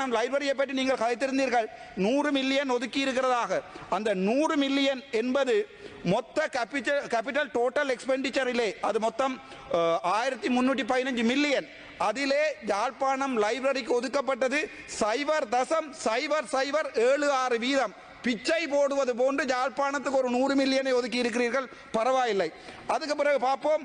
நம் லைப்ரரியை பற்றி நீங்கள் கதைத்திருந்தீர்கள். நூறு மில்லியன் ஒதுக்கி இருக்கிறதாக. அந்த நூறு மில்லியன் என்பது மொத்த கேபிட்டல் கேபிட்டல் டோட்டல் எக்ஸ்பெண்டிச்சரிலே அது மொத்தம் ஆயிரத்தி முன்னூற்றி பதினஞ்சு மில்லியன். அதிலே யாழ்ப்பாணம் லைப்ரரிக்கு ஒதுக்கப்பட்டது சைபர் தசம் சைபர் சைபர் ஏழு ஆறு வீதம். பிச்சை போடுவது போன்று யாழ்ப்பாணத்துக்கு ஒரு நூறு மில்லியனை ஒதுக்கி இருக்கிறீர்கள். பரவாயில்லை. அதுக்கு பிறகு பார்ப்போம்.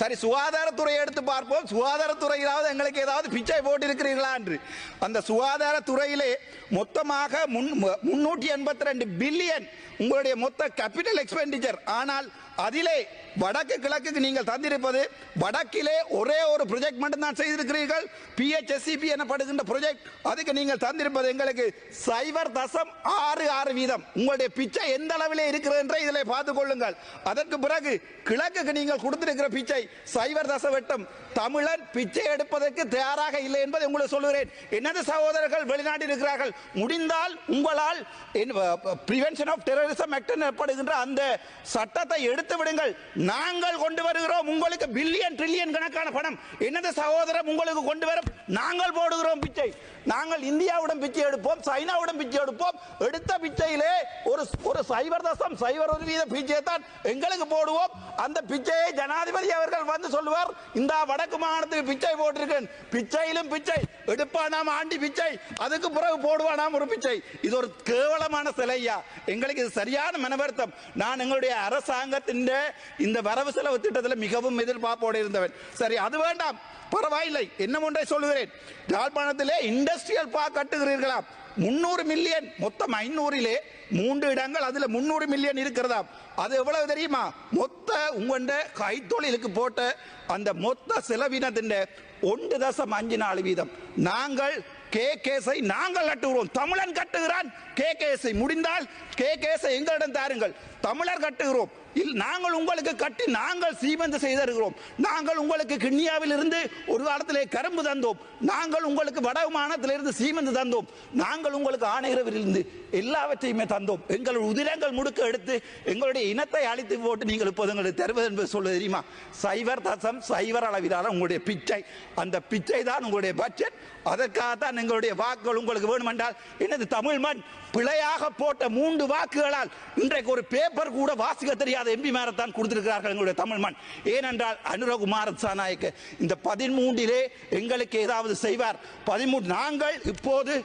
சரி சுகாதாரத்துறையை எடுத்து பார்ப்போம். சுகாதாரத்துறையிலாவது எங்களுக்கு ஏதாவது பிச்சை போட்டிருக்கிறீர்களா என்று. அந்த சுகாதாரத்துறையிலே மொத்தமாக முன் முன்னூற்றி எண்பத்தி ரெண்டு பில்லியன் உங்களுடைய மொத்த கேபிட்டல் எக்ஸ்பெண்டிச்சர் ஆனால் அதிலே வடக்கு கிழக்குக்கு நீங்கள் தந்திருப்பது வடக்கிலே ஒரே ஒரு ப்ரொஜெக்ட் மட்டும் தான் செய்திருக்கிறீர்கள் பிஹெச்எஸ்சிபி எனப்படுகின்ற ப்ரொஜெக்ட் அதுக்கு நீங்கள் தந்திருப்பது எங்களுக்கு சைபர் தசம் ஆறு ஆறு வீதம். உங்களுடைய பிச்சை எந்த அளவிலே இருக்கிறது என்றே இதில் பார்த்துக் கொள்ளுங்கள். அதற்கு பிறகு கிழக்குக்கு நீங்கள் கொடுத்திருக்கிற பிச்சை சைவர் தச வெட்டம் தமிழன் பிச்சை எடுப்பதற்கு தயாராக இல்லை என்பதை உங்களுக்கு சொல்லுகிறேன். எனது சகோதரர்கள் வெளிநாட்டில் இருக்கிறார்கள்? முடிந்தால் உங்களால் பிரிவென்ஷன் ஆஃப் டெரரிசம் ஆக்ட் எனப்படுகின்ற அந்த சட்டத்தை எடுத்து விடுங்கள். நாங்கள் கொண்டு வருகிறோம் உங்களுக்கு பில்லியன் ட்ரில்லியன் கணக்கான பணம். எனது சகோதரம் உங்களுக்கு கொண்டு வரும்? நாங்கள் போடுகிறோம் பிச்சை. நாங்கள் இந்தியாவுடன் பிச்சை எடுப்போம் சைனாவுடன் பிச்சை எடுப்போம். எடுத்த பிச்சையிலே ஒரு ஒரு சைபர் தசம் சைபர் ஒரு வீத பிச்சையை தான் எங்களுக்கு போடுவோம். அந்த பிச்சையை ஜனாதிபதி அவர்கள் வந்து சொல்லுவார். இந்த வட வடக்கு மாகாணத்துக்கு பிச்சை போட்டிருக்கேன். பிச்சையிலும் பிச்சை. எடுப்பானாம் ஆண்டி பிச்சை. அதுக்கு பிறகு போடுவானாம் ஒரு பிச்சை. இது ஒரு கேவலமான சிலையா எங்களுக்கு இது சரியான மனவருத்தம். நான் எங்களுடைய அரசாங்கத்தின் இந்த வரவு செலவு திட்டத்தில் மிகவும் எதிர்பார்ப்போடு இருந்தவன். சரி அது வேண்டாம். பரவாயில்லை. என்ன ஒன்றை சொல்கிறேன் யாழ்ப்பாணத்திலே இண்டஸ்ட்ரியல் பார்க் கட்டுகிறீர்களாம். முன்னூறு மில்லியன் மொத்தம் ஐநூறிலே மூன்று இடங்கள் அதுல முன்னூறு மில்லியன் இருக்கிறதா அது எவ்வளவு தெரியுமா? மொத்த உங்கண்ட கைத்தொழிலுக்கு போட்ட அந்த மொத்த செலவினத்தின் ஒன்று தசம் அஞ்சு நாலு வீதம். நாங்கள் கே கேஸை நாங்கள் கட்டுகிறோம். தமிழன் கட்டுகிறான். கே கேஸை முடிந்தால் கே கேஸை எங்களிடம் தாருங்கள். தமிழர் கட்டுகிறோம். நாங்கள் உங்களுக்கு கட்டி நாங்கள் சீமந்து செய்திருக்கிறோம் நாங்கள் உங்களுக்கு கிண்ணியாவில் இருந்து ஒரு காலத்திலே கரும்பு தந்தோம். நாங்கள் உங்களுக்கு வடமானத்திலிருந்து சீமந்து தந்தோம். நாங்கள் உங்களுக்கு ஆணையரவிலிருந்து எல்லாவற்றையுமே தந்தோம். எங்கள் உதிரங்கள் முடுக்க எடுத்து எங்களுடைய இனத்தை அழித்து போட்டு நீங்கள் இப்போது எங்களுக்கு தருவது என்பது சொல்ல தெரியுமா? சைவர் தசம் சைவர் அளவிலான உங்களுடைய பிச்சை. அந்த பிச்சை தான் உங்களுடைய பட்ஜெட் அதற்காகத்தான் எங்களுடைய வாக்குகள் உங்களுக்கு வேணுமென்றால் எனது தமிழ் மண்? பிழையாக போட்ட மூன்று வாக்குகளால் இன்றைக்கு ஒரு பேப்பர் கூட வாசிக்க தெரியாத எம்பி மேரத்தான் கொடுத்திருக்கிறார்கள் எங்களுடைய தமிழ் மண். ஏனென்றால் அனுரகுமார சாநாயக்க இந்த பதிமூன்றிலே எங்களுக்கு ஏதாவது செய்வார். பதிமூன்று நாங்கள் இப்போது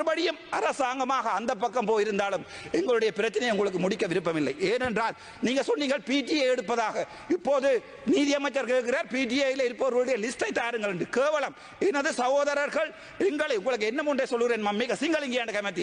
மறுபடியும் அரசாங்கமாக அந்த பக்கம் போயிருந்தாலும் எங்களுடைய பிரச்சனையை உங்களுக்கு முடிக்க விருப்பமில்லை. ஏனென்றால் நீங்க சொன்னீங்கள் பிடிஏ எடுப்பதாக. இப்போது நீதியமைச்சர் கேட்கிறார் பிடிஏல இருப்பவர்களுடைய லிஸ்டை தாருங்கள் என்று. கேவலம். எனது சகோதரர்கள் எங்களை உங்களுக்கு என்ன முன்னே சொல்லுகிறேன் மம்மிக சிங்களிங்க கமதி